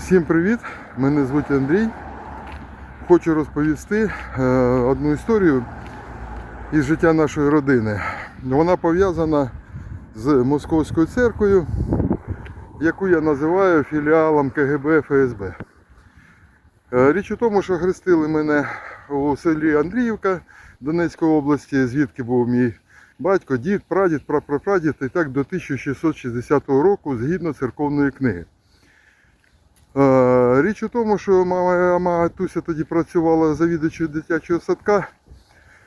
Всім привіт! Мене звуть Андрій. Хочу розповісти е, одну історію із життя нашої родини. Вона пов'язана з Московською церквою, яку я називаю філіалом КГБ ФСБ. Е, Річ у тому, що хрестили мене у селі Андріївка Донецької області, звідки був мій батько, дід, прадід, прапрапрадід, і так до 1660 року згідно церковної книги. Е, Річ у тому, що мама, мама Туся тоді працювала завідувачою дитячого садка.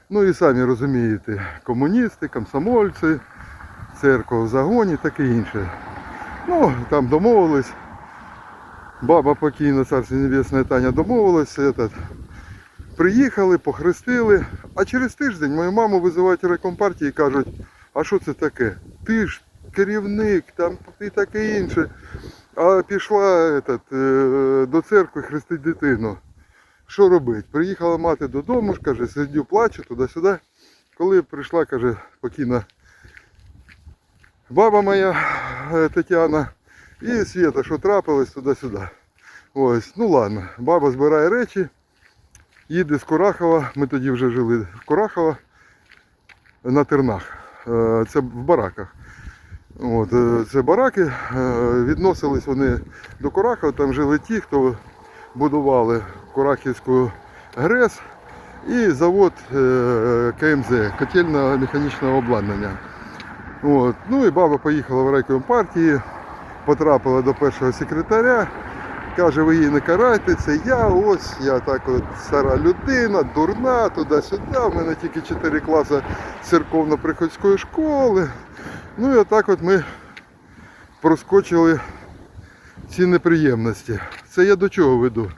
Ну і самі розумієте, комуністи, комсомольці, церква в загоні, таке інше. Ну, там домовились. Баба покійна, царство небесне Таня домовилась. Этот, приїхали, похрестили. А через тиждень мою маму визивають райкомпартії і кажуть, а що це таке? Ти ж керівник, там і таке інше. А пішла этот, е, до церкви хрестить дитину. Що робить? Приїхала мати додому, каже, сидю, плачу туди-сюди. Коли прийшла, каже, покійна баба моя е, Тетяна і Свята, що трапилось туди-сюди. Ось, ну ладно, баба збирає речі, їде з Курахова, ми тоді вже жили в Курахова на тернах. Е, Це в бараках. От, е, це бараки, е, відносились вони до Курахова, там жили ті, хто будували Курахівську ГРЕС і завод е, КМЗ, котельно механічного обладнання. От. Ну і баба поїхала в райком партії, потрапила до першого секретаря. Каже, ви її не карайте, це я, ось я так от стара людина, дурна, туди-сюди. У мене тільки 4 класи церковно-приходської школи. Ну і отак от ми проскочили ці неприємності. Це я до чого веду?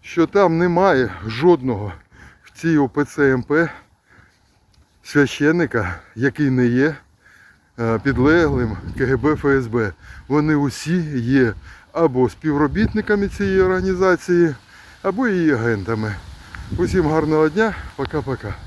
Що там немає жодного в цій ОПЦ МП священника, який не є е, підлеглим КГБ ФСБ. Вони усі є або співробітниками цієї організації, або її агентами. Усім гарного дня, пока-пока.